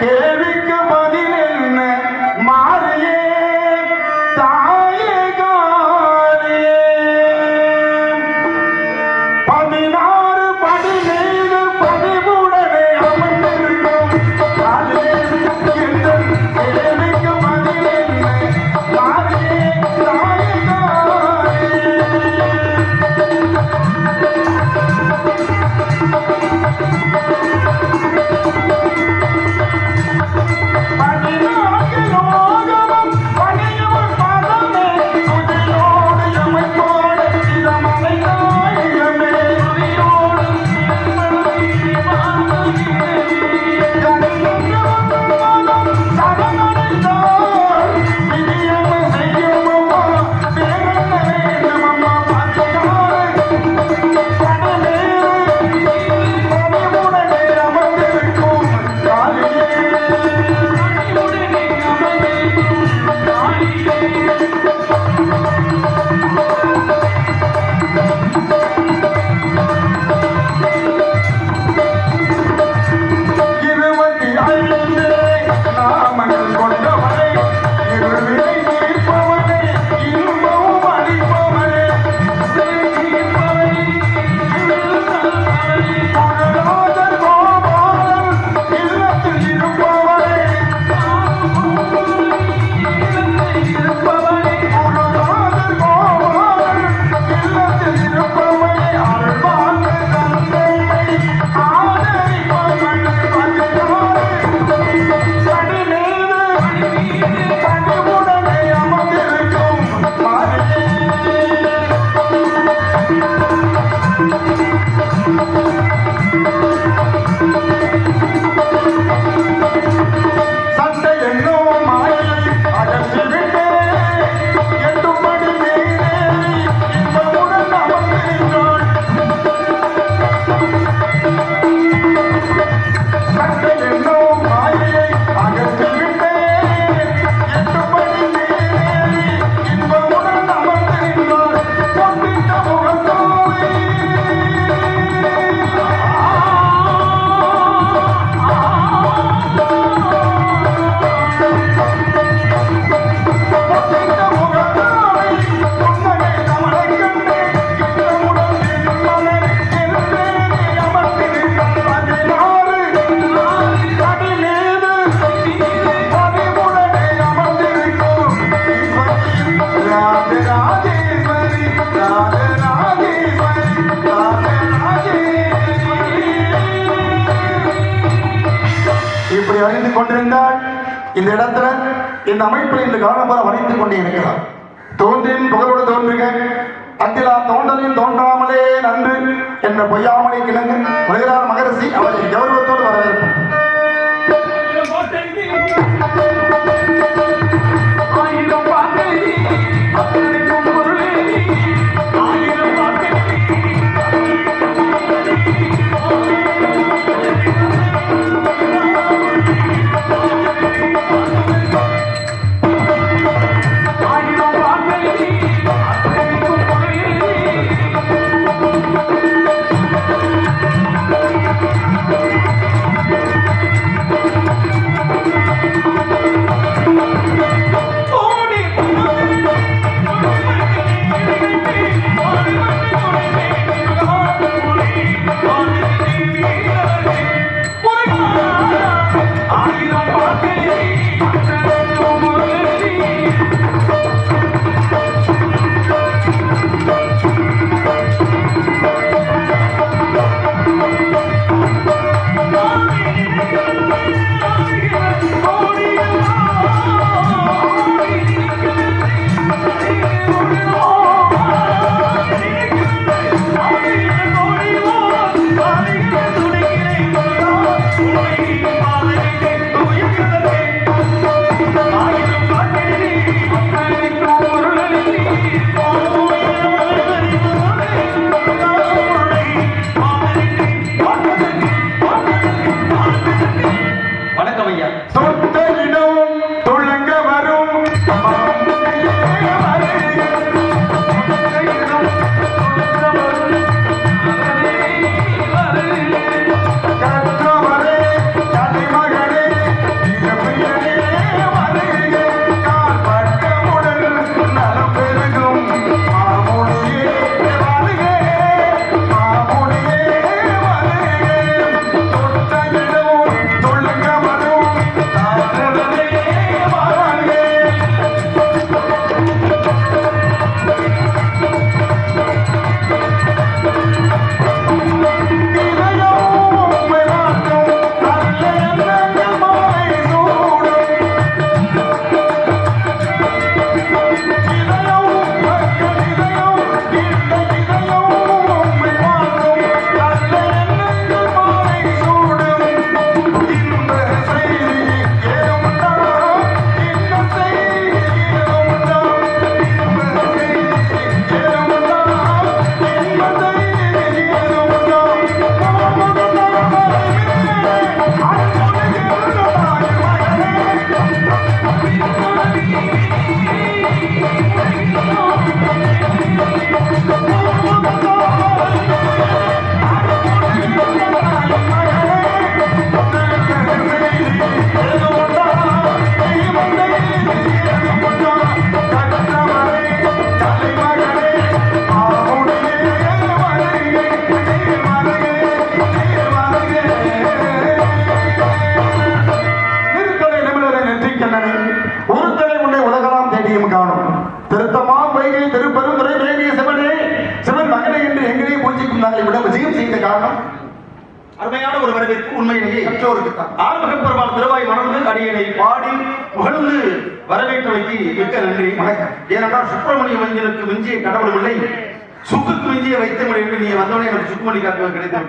கேள்விக்கு இடத்துல இந்த அமைப்பில் இந்த காலம்பரம் வரைத்துக் கொண்டே இருக்கிறார். தோன்றின் புகழோடு தோன்றுக. அத்திலா தோன்றலில் தோன்றாமலே நன்று என்ற பொய்யாமலே கிழங்கு உலகிறார் மகரிஷி அவரை கௌரவத்தோடு வரவேற்போம் அருமையான ஒரு வரவேற்பு உண்மையிலேயே கற்றோருக்கு தான். ஆறுமுக பெருமாள் திருவாய் மணந்து அடியனை பாடி புகழ்ந்து வரவேற்றமைக்கு மிக்க நன்றி வணக்கம். ஏனென்றால் சுப்பிரமணிய மஞ்சளுக்கு மிஞ்சிய கடவுளும் இல்லை சுக்குக்கு மிஞ்சிய வைத்தமிழ் என்று நீ வந்தவனே எனக்கு சுக்குமணி காக்க கிடைத்து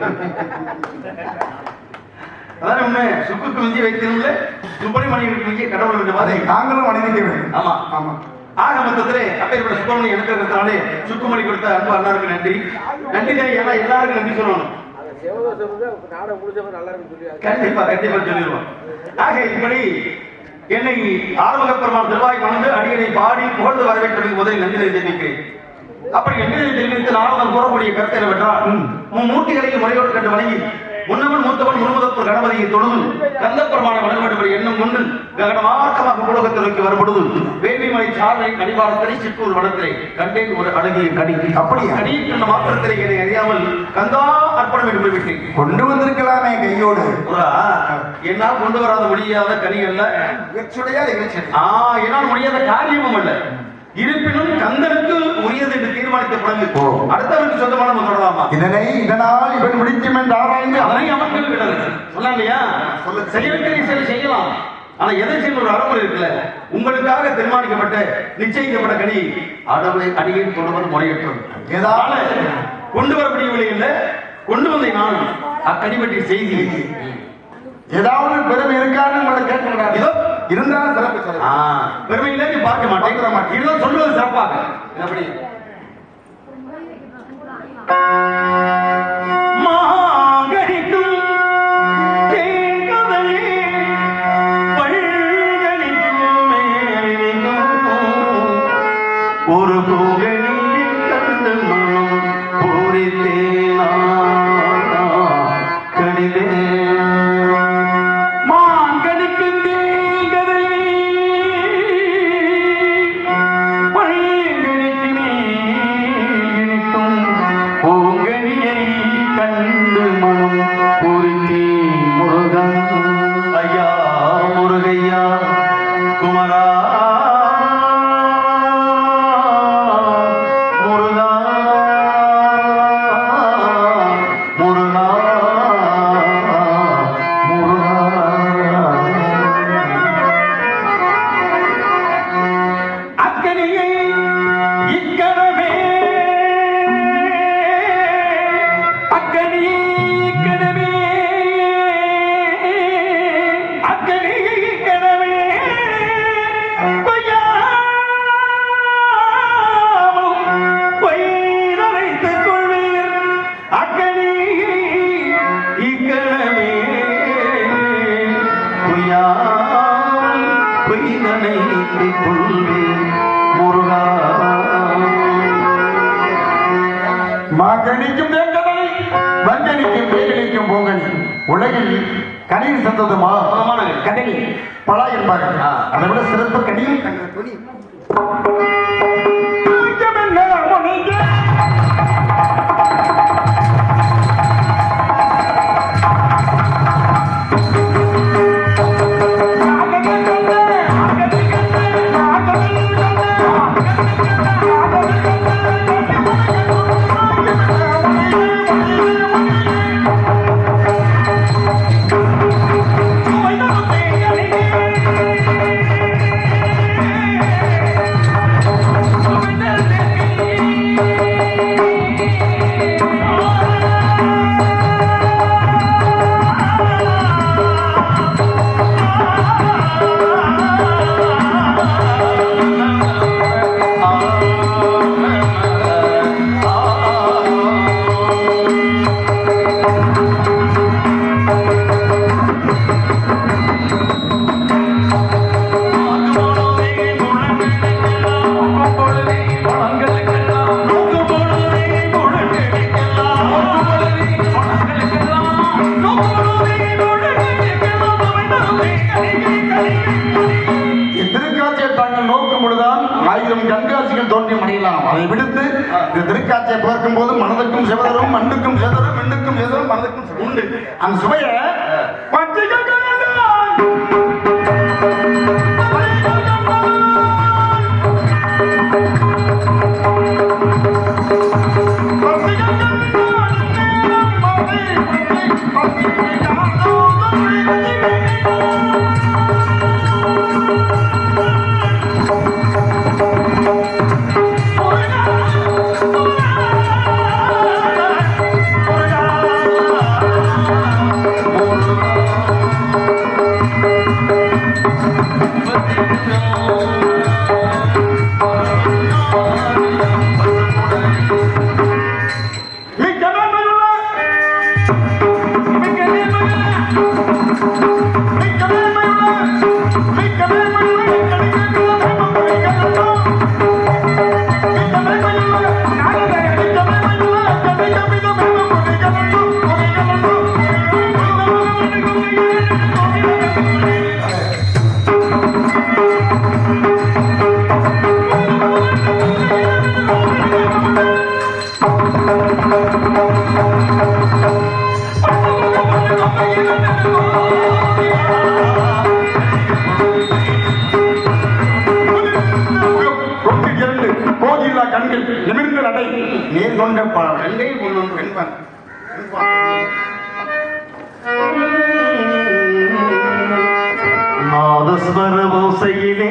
அதான் உண்மை? சுக்குக்கு மிஞ்சிய வைத்தமிழ் இல்லை சுப்பிரமணியனுக்கு மிஞ்சிய கடவுள் என்ற அதை நாங்களும் வணங்கிக்க வேண்டும். ஆமா. ஆமா. ஆக மொத்தத்திலே அப்பேற்பட்ட சுப்பிரமணியம் இருக்கிறதுனாலே சுக்குமணி கொடுத்த அன்பு அண்ணாருக்கு நன்றி. நன்றி ஏன்னா எல்லாருக்கும் நன்றி சொல்லணும். சிவதோஷம் வந்து நாடகம் முடிஞ்சப்ப நல்லா இருக்குன்னு சொல்லி கண்டிப்பா கண்டிப்பா சொல்லிடுவோம். ஆக இப்படி என்னை ஆறுமுக பெருமாள் திருவாய் மணந்து அடியனை பாடி புகழ்ந்து வரவேற்றதுக்கு முதலில் நன்றியை தெரிவிக்கிறேன். அப்படி நன்றியை தெரிவித்து நாரதன் கூறக்கூடிய கருத்து என்னவென்றால் உன் மூர்த்திகளையும் முறையோடு கண்டு வணங்கி முன்னவன் மூத்தவன் முன்முதற்பர் கணபதியை தொழுது கந்த பெருமான வணங்கப்படும் எண்ணம் கொண்டு ககனமாக்கமாக உலகத்தில் நோக்கி வரும்பொழுது வேள்விமலை சாலை கடிவாரத்திலே சிற்றூர் வனத்திலே கண்டேன் ஒரு அழகிய கடி அப்படியா? கடி கண்ட மாத்திரத்திலே என்னை அறியாமல் கந்தா அர்ப்பணம் என்று போய்விட்டேன். கொண்டு வந்திருக்கலாமே கையோடு. என்னால் கொண்டு வராத முடியாத வெற்றுடையா இறைச்சல். ஆ என்னால் முடியாத காரியமும் அல்ல. இருப்பினும் கந்தனுக்கு உரியது என்று ஓ. அடுத்தவருக்கு சொந்தமான தொடராமா இதனை இதனால் இவன் முடிக்கும் என்று ஆராய்ந்து அதனை அவர்கள் விடல. சொன்னா இல்லையா சொல்ல செய்ய வேண்டிய செயல் செய்யலாம். ஆனா எதை செய்ய ஒரு அறமுறை இருக்குல்ல? உங்களுக்காக தீர்மானிக்கப்பட்ட நிச்சயிக்கப்பட்ட கனி அடவை அடியை தொடர்பது முறையற்றது ஏதாவது கொண்டு வரப்படவில்லை இல்ல கொண்டு வந்த நான் அக்கடி பற்றிய செய்தி. ஏதாவது பெருமை இருக்கான்னு உங்களை கேட்கிறார் இதோ. இருந்தாலும் சிறப்பு பெருமையிலே நீ பார்க்க மாட்டேன். இருந்தாலும் சொல்லுவது சிறப்பாக. எப்படி திருக்காட்சியை பார்க்கும் போது மனதுக்கும் சிவதரும் மண்ணுக்கும் சிதறும் மண்ணுக்கும் சிதறும் மனதுக்கும் உண்டு. அந்த சுவையை நாதஸ்வர ஓசையிலே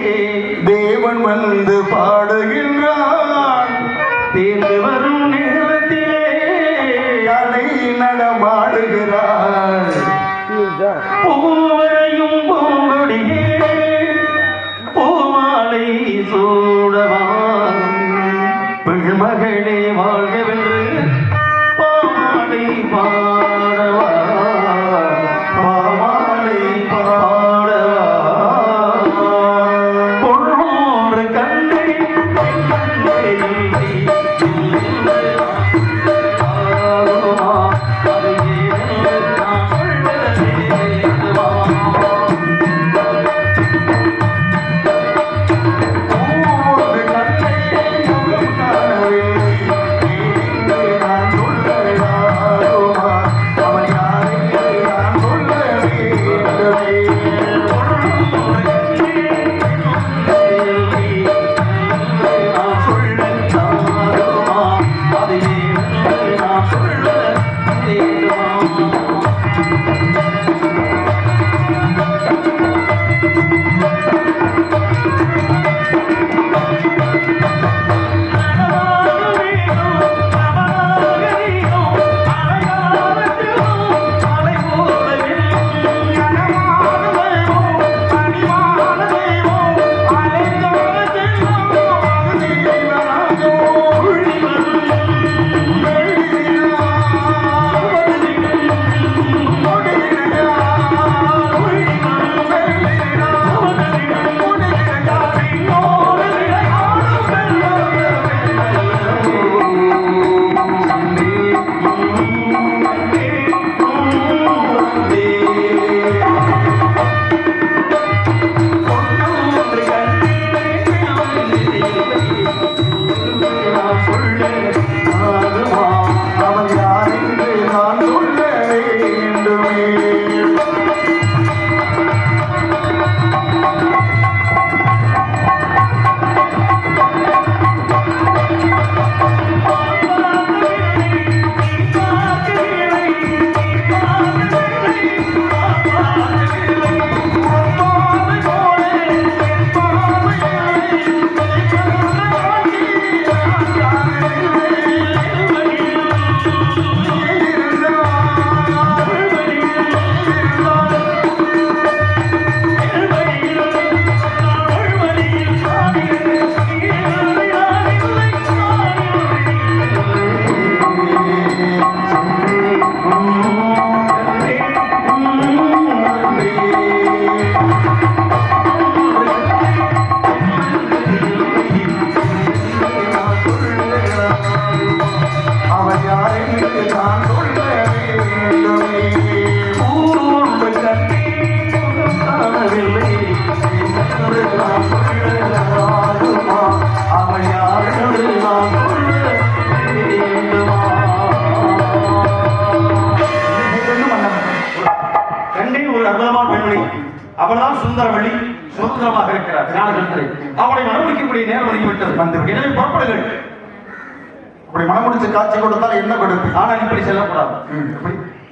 ஆனால் இப்படி செல்லக்கூடாது?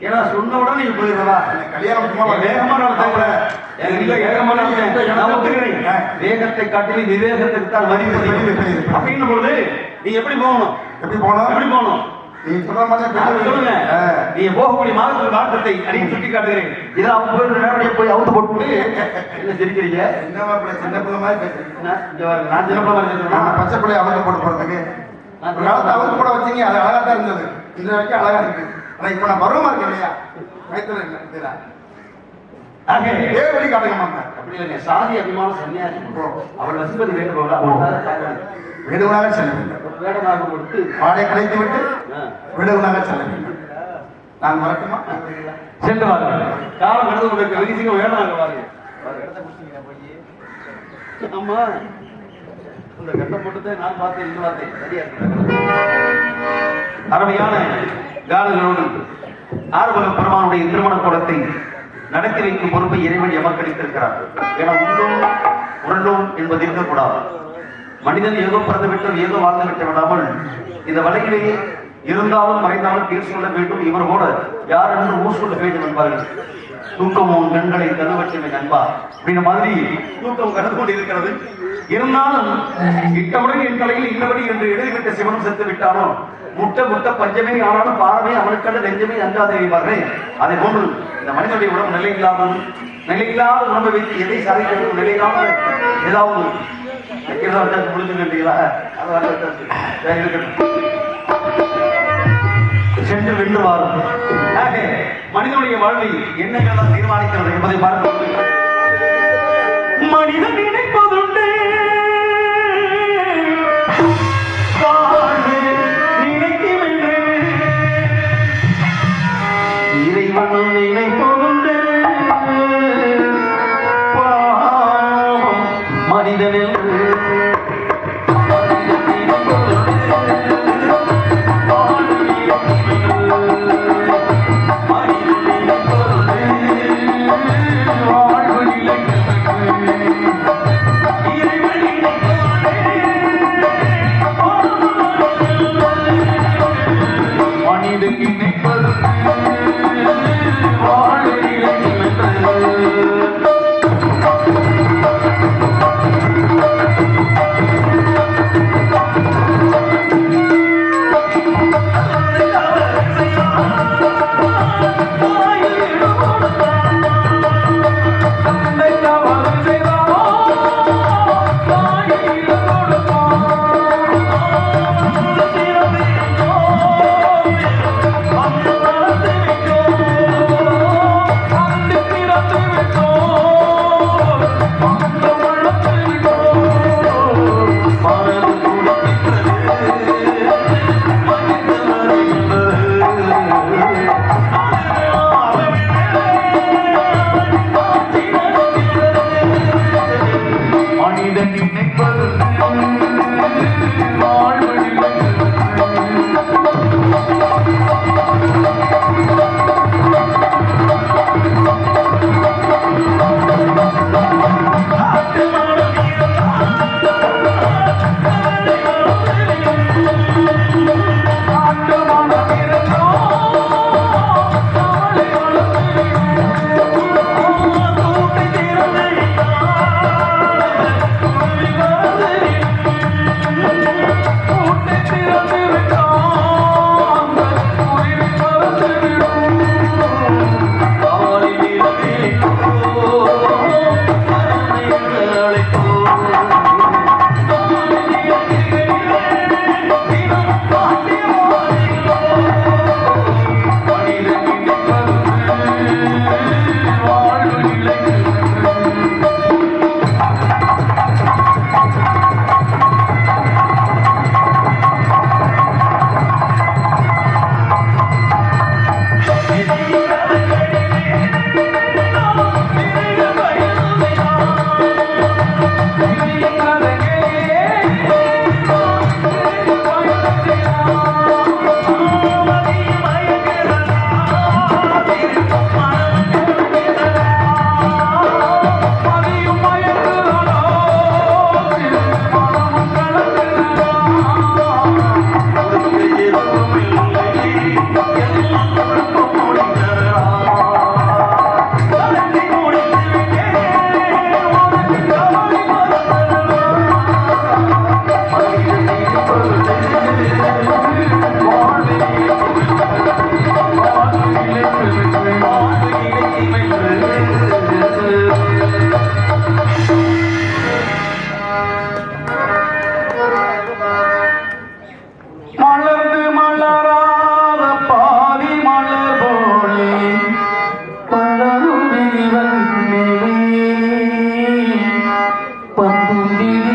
ஏன்னா சொன்ன உடனே நீ போயிடுறதா கல்யாணம் சும்மா வேகமா. ஆ. வேகத்தை காட்டிலும் விவேகத்துக்கு தான் மதிப்பு. அப்படின்னும் பொழுது நீ எப்படி போகணும்? எப்படி போனோம் எப்படி போகணும்? நீ சொல்ற மாதிரி அது பெண்கள் சொல்லுங்க. ஆ. நீ போகக்கூடிய மாதத்தில் வாட்டத்தை அடிக்கடி சுட்டி காட்டுகிறேன் இதை அவங்க போய் போய் அவுத்து போட்டு என்ன சிரிக்கிறீங்க? என்ன சின்ன பிள்ளை மாதிரி நான் சின்ன பிள்ளை? பச்சை பிள்ளைய அவருக்கு போட்டு போறதுக்கு. அவருக்கு போட வச்சீங்க அது அழகா தான் இருந்தது. இந்த வரைக்கும் அழகா இருக்கு. ஆனா இப்ப நான் பருவமா இருக்கேன் இல்லையா? வயித்துல இல்ல இதுல. ஆக, ஏழு காட்டுங்க மாமா. அப்படி இல்லைங்க, சாதி அபிமான சன்னியாசி. அவள் வசிப்பது. அவள் வேடுவனாக செல்ல வேண்டும். வேடமாக கொடுத்து பாடை கலைத்து விட்டு. வேடுவனாக செல்ல வேண்டும். நான் வரட்டுமா? சென்று வாருங்கள். காலம் கடந்து கொண்டிருக்க. வெகுசிங்க வேடமாக வாருங்க ஆமா. இந்த கட்டம் போட்டுதான் நான் பார்த்தேன் இன்னும் பார்த்தேன் சரியா அருமையான காலங்களோடு ஆறுமுக பெருமானுடைய திருமண கோலத்தை நடத்தி வைக்கும் பொறுப்பை இறைவன் எமக்களித்திருக்கிறார். என உண்டோம் உரண்டோம் என்பது இருக்கக்கூடாது. மனிதன் ஏதோ பிறந்து விட்டு ஏதோ வாழ்ந்து விட்டு விடாமல் இந்த வலையிலேயே இருந்தாலும் மறைந்தாலும் பேர் சொல்ல வேண்டும். இவர் கூட யார் என்று ஊர் சொல்ல வேண்டும் என்பார்கள். தூக்கம் உன் கண்களை கருவற்றமை நண்பா அப்படின்ற மாதிரி தூக்கம் கடந்து கொண்டு இருக்கிறது. இருந்தாலும் இட்டவுடன் என் தலையில் இன்னபடி என்று எழுதிவிட்ட சிவனும் செத்து விட்டானோ? முட்டை முட்டை பஞ்சமே ஆனாலும் பாரமே அவனுக்கல்ல நெஞ்சமே அஞ்சாதே என்பார்களே அதை போன்று இந்த மனிதனுடைய உடம்பு நிலை இல்லாமல் நிலை இல்லாத உடம்பை வைத்து எதை சாதிக்கிறது நிலை இல்லாமல் ஏதாவது முடிஞ்சு இருந்தா அதை இருக்கட்டும். சென்று வென்று வாரும் மனிதனுடைய வாழ்வை என்னங்கள்தான் தீர்மானிக்கிறது என்பதை பார்க்க மனிதன் நினைப்பதுண்டு Quando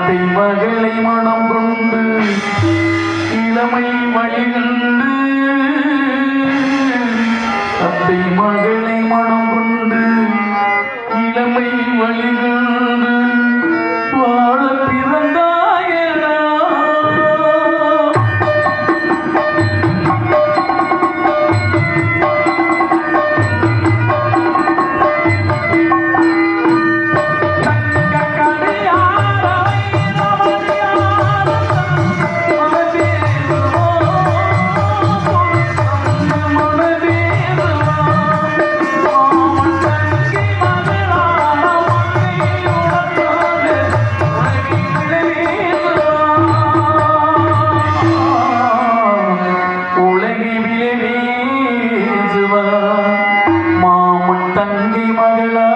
அத்தை மகளை மனம் கொண்டு இளமை வழிகண்டு. அத்தை மகளை my dear love.